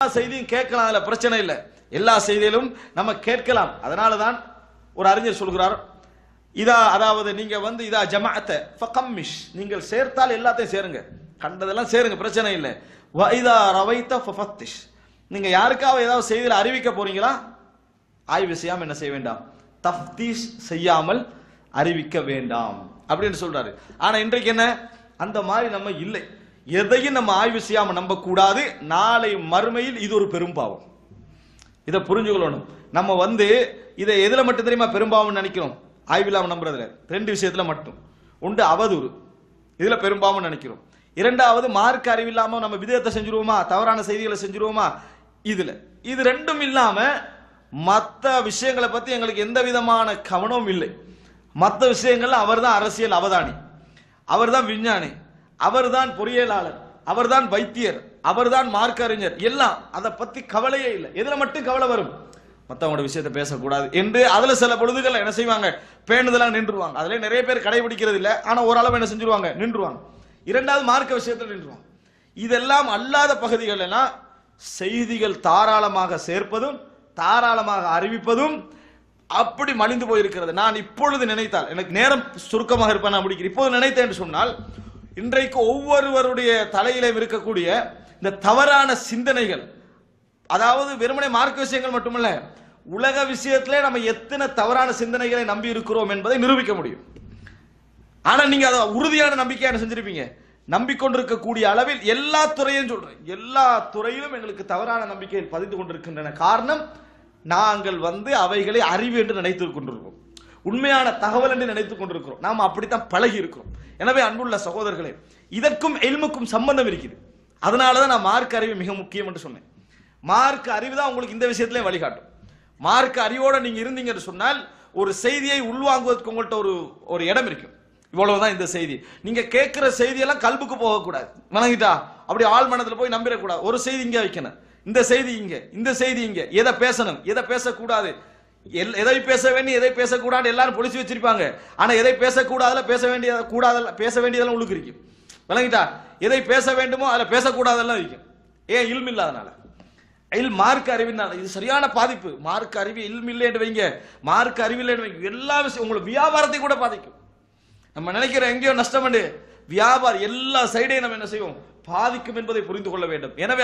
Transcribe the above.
எல்லா செய்தியும் கேட்கலாம் அதுல பிரச்சனை இல்லை. எல்லா செய்தியிலும் நம்ம கேட்கலாம். அதனால தான் ஒரு அறிஞர் சொல்கிறார் இதா அதாவது நீங்க வந்து இதா ஜமாஅத்த ஃபகம்மிஷ். நீங்கள் சேர்த்தால் எல்லாத்தையும் சேருங்க. கண்டதெல்லாம் சேருங்க பிரச்சனை இல்லை. வ இதா ரவைத்த ஃபஃபத்திஷ். நீங்க யாருக்காவது ஏதாவது செய்தியில் அறிவிக்க போறீங்களா? ஆய்வு செய்யாமல் என்ன செய்ய வேண்டாம். தஃப்தீஷ் செய்யாமல் அறிவிக்க வேண்டாம். அப்படின்னு சொல்றாரு. ஆனா இன்றைக்கு என்ன? அந்த மாதிரி நம்ம இல்லை. எதையும் நம்ம ஆய்வு செய்யாமல் நம்ப கூடாது நாளை மறுமையில் இது ஒரு பெரும்பாவம் இதை புரிஞ்சுக்கொள்ளணும். நம்ம வந்து இதை எதில் மட்டும் தெரியுமா பெரும்பாவம் நினைக்கிறோம்? ஆய்வில்லாம நம்புறதுல. ரெண்டு விஷயத்துல மட்டும். உண்டு அவதூறு. இதில் பெரும்பாவம் நினைக்கிறோம். இரண்டாவது மார்க் அறிவில்லாம நம்ம விதத்தை செஞ்சுருவோமா? தவறான செய்திகளை செஞ்சுருவோமா? இதில். இது ரெண்டும் இல்லாமல் மற்ற விஷயங்களை பற்றி எங்களுக்கு எந்த விதமான கவனமும் இல்லை. மற்ற விஷயங்கள்ல அவர்தான் அரசியல் அவதானி. அவர் தான் விஞ்ஞானி. அவர்தான் பொறியியலாளர் அவர்தான் வைத்தியர் அவர்தான் மார்க் அறிஞர் எல்லாம். அதை பத்தி கவலையே இல்லை. எதுல மட்டும் கவலை வரும்? மற்றவங்களோட விஷயத்தை பேசக்கூடாது என்று அதுல சில பொழுதுகள் என்ன செய்வாங்க? பேணுதெல்லாம் நின்றுவாங்க. அதுல நிறைய பேர் கடைபிடிக்கிறது இல்லை. ஆனா ஓரளவு என்ன செஞ்சிருவாங்க? நின்றுவாங்க. இரண்டாவது மார்க்க விஷயத்தில் நின்றுவாங்க. இதெல்லாம் அல்லாத பகுதிகள் எல்லாம் செய்திகள் தாராளமாக சேர்ப்பதும் தாராளமாக அறிவிப்பதும் அப்படி மலிந்து போயிருக்கிறது. நான் இப்பொழுது நினைத்தால் எனக்கு நேரம் சுருக்கமாக இருப்பேன் நான் முடிக்கிறேன். இப்போது நினைத்தேன் என்று சொன்னால் இன்றைக்கு ஒவ்வொருவருடைய தலையிலும் இருக்கக்கூடிய இந்த தவறான சிந்தனைகள் அதாவது வெறுமனே மார்க்க விஷயங்கள் மட்டுமல்ல உலக விஷயத்திலே நம்ம எத்தனை தவறான சிந்தனைகளை நம்பி இருக்கிறோம் என்பதை நிரூபிக்க முடியும். ஆனா நீங்க அதை உறுதியான நம்பிக்கையான என்ன செஞ்சிருப்பீங்க? நம்பிக்கொண்டிருக்கக்கூடிய அளவில் எல்லா துறையும் சொல்றேன். எல்லா துறையிலும் எங்களுக்கு தவறான நம்பிக்கையில் பதிந்து கொண்டிருக்கின்றன. காரணம் நாங்கள் வந்து அவைகளை அறிவு என்று நினைத்துக் கொண்டிருக்கிறோம் உண்மையான தகவல் என்று நினைத்துக் கொண்டிருக்கிறோம். நாம் அப்படித்தான் பழகி இருக்கிறோம். எனவே அன்புள்ள சகோதரர்களே இதற்கும் எல்முக்கும் சம்பந்தம் இருக்குது. அதனாலதான் நான் மார்க் அறிவு மிக முக்கியம் என்று சொன்னேன். மார்க் அறிவு தான் உங்களுக்கு இந்த விஷயத்திலே வழிகாட்டும். மார்க் அறிவோட நீங்க இருந்தீங்கன்னு சொன்னால் ஒரு செய்தியை உள்வாங்குவதற்கு உங்கள்கிட்ட ஒரு ஒரு இடம் இருக்கும். இவ்வளவுதான் இந்த செய்தி. நீங்க கேட்கிற செய்தியெல்லாம் கல்புக்கு போகக்கூடாது. வணங்கிட்டா? அப்படி ஆள் மனதில் போய் நம்பிடக்கூடாது. ஒரு செய்தி இங்க வைக்கணும். இந்த செய்தி இங்க இந்த செய்தி இங்க. எதை பேசணும்? எதை பேசக்கூடாது? எதை பேச வேண்டிய எதை பேசக்கூடாது எல்லாரும் பொழிச்சு வச்சிருப்பாங்க. ஆனா எதை பேசக்கூடாதுல பேச வேண்டிய கூடாதல்ல பேச வேண்டியதெல்லாம் உள்ளுக்கு இருக்கும். விளங்கிட்டா? எதை பேச வேண்டுமோ அதில் பேசக்கூடாதெல்லாம் இருக்கும். ஏன் இல்ம் இல்லாதனால? இல் மார்க் அறிவினால இது சரியான பாதிப்பு. மார்க் அறிவு இல்ம் இல்லைன்னு வைங்க. மார்க் அறிவில்லைன்னு வைங்க. எல்லா விஷயம் உங்களுக்கு வியாபாரத்தை கூட பாதிக்கும். நம்ம நினைக்கிற எங்கேயோ நஷ்டம் வியாபாரம் எல்லா சைடையும் நம்ம என்ன செய்வோம்? பாதிக்கும் என்பதை புரிந்து கொள்ள வேண்டும். எனவே